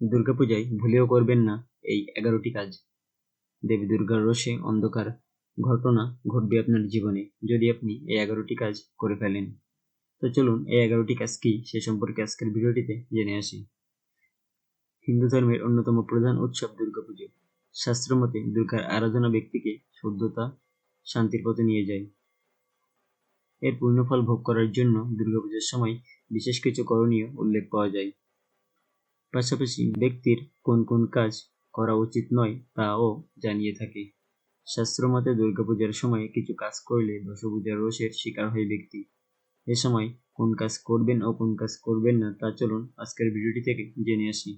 দুর্গাপূজায় ভুলেও করবেন না এই এগারোটি কাজ। দেবী দুর্গার রোষে অন্ধকার ঘটনা ঘটবে আপনার জীবনে যদি আপনি এই এগারোটি কাজ করে ফেলেন। তো চলুন এই এগারোটি কাজ কি সে সম্পর্কে আজকের ভিডিওটিতে জেনে আসি। হিন্দু ধর্মের অন্যতম প্রধান উৎসব দুর্গাপুজো শাস্ত্রমতে দুর্গার আরাধনা ব্যক্তিকে শুদ্ধতা, শান্তির পথে নিয়ে যায়। এর পূর্ণফল ভোগ করার জন্য দুর্গাপূজার সময় বিশেষ কিছু করণীয় উল্লেখ পাওয়া যায়। পাশাপাশি ব্যক্তির কোন কোন কাজ করা উচিত নয় তাও জানিয়ে থাকে। শাস্ত্রমতে দুর্গাপূজার সময় কিছু কাজ করলে দশপূজার রোষের শিকার হয় ব্যক্তি। এ সময় কোন কাজ করবেন ও কোন কাজ করবেন না তা চলুন আজকের ভিডিওটি থেকে জেনে আসি।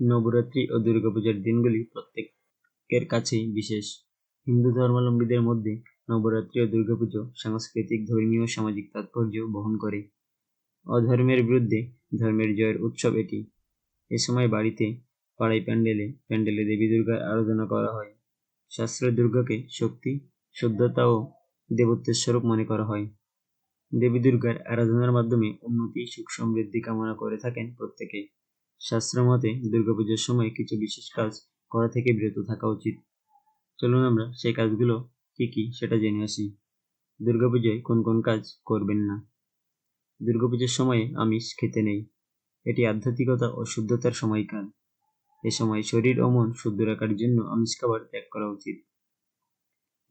নবরাত্রি ও দুর্গাপূজার দিনগুলি প্রত্যেকের কাছেই বিশেষ। হিন্দু ধর্মাবলম্বীদের মধ্যে নবরাত্রি ও দুর্গাপুজো সাংস্কৃতিক, ধর্মীয় সামাজিক তাৎপর্য বহন করে। অধর্মের বিরুদ্ধে ধর্মের জয়ের উৎসব এটি। এ সময় বাড়িতে পাড়ায় প্যান্ডেলে প্যান্ডেলে দেবী দুর্গার আরাধনা করা হয়। শাস্ত্রে দুর্গাকে শক্তি, শুদ্ধতা ও দেবত্বের স্বরূপ মনে করা হয়। দেবী দুর্গার আরাধনার মাধ্যমে উন্নতি, সুখ সমৃদ্ধি কামনা করে থাকেন প্রত্যেকে। শাস্ত্রমতে দুর্গাপুজোর সময় কিছু বিশেষ কাজ করা থেকে বিরত থাকা উচিত। চলুন আমরা সেই কাজগুলো কি কি সেটা জেনে আসি। দুর্গাপুজোয় কোন কোন কাজ করবেন না? দুর্গাপুজোর সময়ে আমিষ খেতে নেই। এটি আধ্যাত্মিকতা ও শুদ্ধতার সময়কাল। এ সময় শরীর ও মন শুদ্ধ রাখার জন্য আমিষ খাবার ত্যাগ করা উচিত।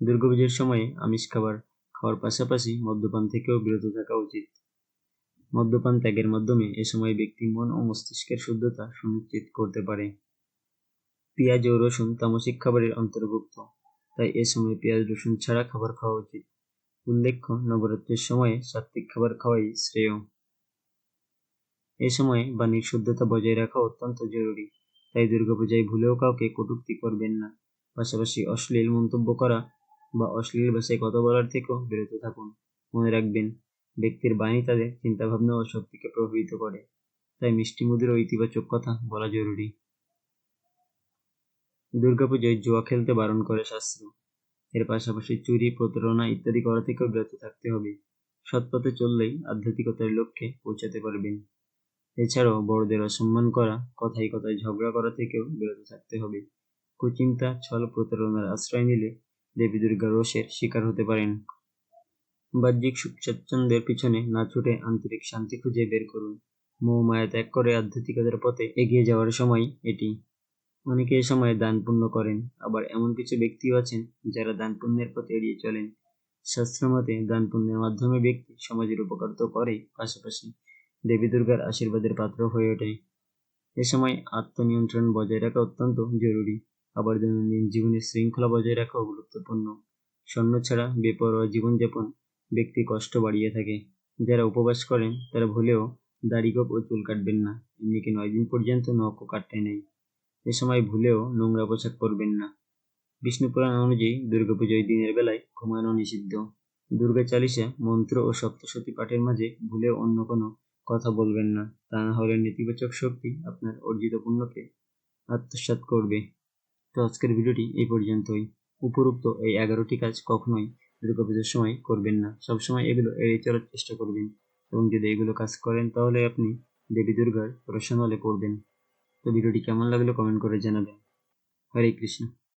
দুর্গাপুজোর সময়ে আমিষ খাবার খাওয়ার পাশাপাশি মদ্যপান থেকেও বিরত থাকা উচিত। মদ্যপান ত্যাগের মাধ্যমে এ সময় ব্যক্তি মন ও মস্তিষ্কের শুদ্ধতা সুনিশ্চিত করতে পারে। পেঁয়াজ ও রসুন তামসিক খাবারের অন্তর্ভুক্ত, তাই এ সময় পেঁয়াজ, রসুন ছাড়া খাবার খাওয়া উচিত। উল্লেখ্য, নবরাত্রির সময়ে সাত্বিক খাবার খাওয়াই শ্রেয়। এ সময় বাণীর শুদ্ধতা বজায় রাখা অত্যন্ত জরুরি। তাই দুর্গাপূজায় ভুলেও কাউকে কটূক্তি করবেন না। পাশাপাশি অশ্লীল মন্তব্য করা বা অশ্লীল ভাষায় কথা বলার থেকেও বিরত থাকুন। মনে রাখবেন, ব্যক্তির বাণী তাদের চিন্তাভাবনা ও শক্তিকে প্রভাবিত করে। তাই মিষ্টি মুদির ইতিবাচক কথা বলা জরুরি। দুর্গাপূজায় জুয়া খেলতে বারণ করে শাস্ত্র। এর পাশাপাশি চুরি, প্রতারণা ইত্যাদি করা থেকেও বিরত থাকতে হবে। সৎ পথে চললেই আধ্যাত্মিকতার লক্ষ্যে পৌঁছাতে পারবেন। এছাড়াও বড়দের অসম্মান করা, কথায় কথায় ঝগড়া করা থেকেও বিরত থাকতে হবে। কুচিন্তা, ছল প্রতারণার আশ্রয় নিলে দেবী দুর্গা রোষের শিকার হতে পারেন। বাহ্যিক সুখ স্বাচ্ছন্দ্যের পিছনে না ছুটে আন্তরিক শান্তি খুঁজে বের করুন। মোহ মায়া ত্যাগ করে আধ্যাত্মিকতার পথে এগিয়ে যাওয়ার সময় এটি। অনেকে এ সময় দান পুণ্য করেন, আবার এমন কিছু ব্যক্তিও আছেন যারা দান পুণ্যের পথে এড়িয়ে চলেন। শাস্ত্রমতে দান পুণ্যের মাধ্যমে ব্যক্তি সমাজের উপকার তো করে পাশাপাশি দেবী দুর্গার আশীর্বাদের পাত্র হয়ে ওঠে। এ সময় আত্মনিয়ন্ত্রণ বজায় রাখা অত্যন্ত জরুরি। আবার দৈনন্দিন জীবনে শৃঙ্খলা বজায় রাখাও গুরুত্বপূর্ণ। স্বর্ণ ছাড়া বেপরোয়া জীবনযাপন ব্যক্তি কষ্ট বাড়িয়ে থাকে। যারা উপবাস করেন, তারা ভুলেও দাড়ি গোপ ও চুল কাটবেন না। এমনিকি নয় দিন পর্যন্ত নখও কাটতে নেই। এ সময় ভুলেও নোংরা পোশাক পরবেন না। বিষ্ণু পুরাণ অনুযায়ী দুর্গাপুজোয় দিনের বেলায় ঘুমানো নিষিদ্ধ। দুর্গা চালিসা মন্ত্র ও সপ্তশতী পাঠের মাঝে ভুলেও অন্য কোনো কথা বলবেন না। তা না হলে নেতিবাচক শক্তি আপনার অর্জিত পুণ্যকে আত্মসাৎ করবে। তো আজকের ভিডিওটি এই পর্যন্তই। উপরোক্ত এই এগারোটি কাজ কখনোই দুর্গাপুজোর সময় করবেন না। সবসময় এগুলো এড়িয়ে চলার চেষ্টা করবেন। এবং যদি এগুলো কাজ করেন, তাহলে আপনি দেবী দুর্গার রসনালে পড়বেন তো ভিডিওটি কেমন লাগল কমেন্ট করে জানাবেন। হরে কৃষ্ণ।